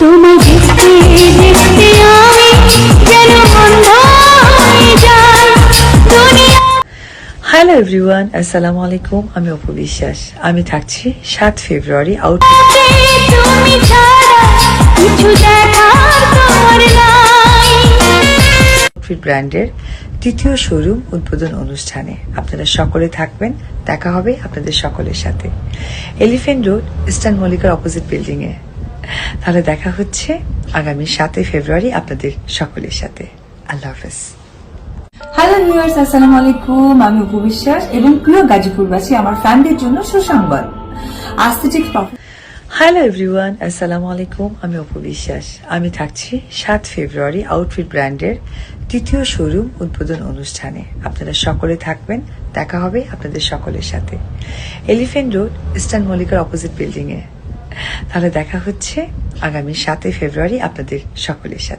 তোমায় দেখতে দেখতে আমি যেন অন্ধ হয়ে যাই দুনিয়া। হ্যালো এভরিওয়ান আসসালামু আলাইকুম আমি অপু বিশ্বাস। আমি থাকছি সাত ফেব্রুয়ারি আউট তুমি ছাড়া কিছু দেখার তোমার নাই। আউটফিট ব্র্যান্ডের তৃতীয় শোরুম উদ্বোধন অনুষ্ঠানে আপনারা সকলে থাকবেন দেখা হবে আপনাদের সকলের সাথে। এলিফেন্ট রোড ইস্টার্ন মল্লিকার অপোজিট বিল্ডিং এ তাহলে দেখা হচ্ছে আগামী সাতই ফেব্রুয়ারি আপনাদের সকলের সাথে। আল্লাহ হাফেজ। হ্যালো ভিউয়ার্স আসসালামু আলাইকুম। আমি অপু বিশ্বাস এবং প্রিয় গাজীপুরবাসী আমার ফ্যানদের জন্য সুসংবাদ। আস্থেটিক হ্যালো এভরিওয়ান আসসালামু আলাইকুম। আমি অপু বিশ্বাস। আমি থাকছি সাত ফেব্রুয়ারি আউটফিট ব্র্যান্ডের তৃতীয় শোরুম উদ্বোধন অনুষ্ঠানে। আপনারা সকলে থাকবেন দেখা হবে আপনাদের সকলের সাথে। এলিফেন্ট রোড ইস্টার্ন মল্লিকার অপোজিট বিল্ডিং এ তাহলে দেখা হচ্ছে আগামী সাতই ফেব্রুয়ারি আপনাদের সকলের সাথে।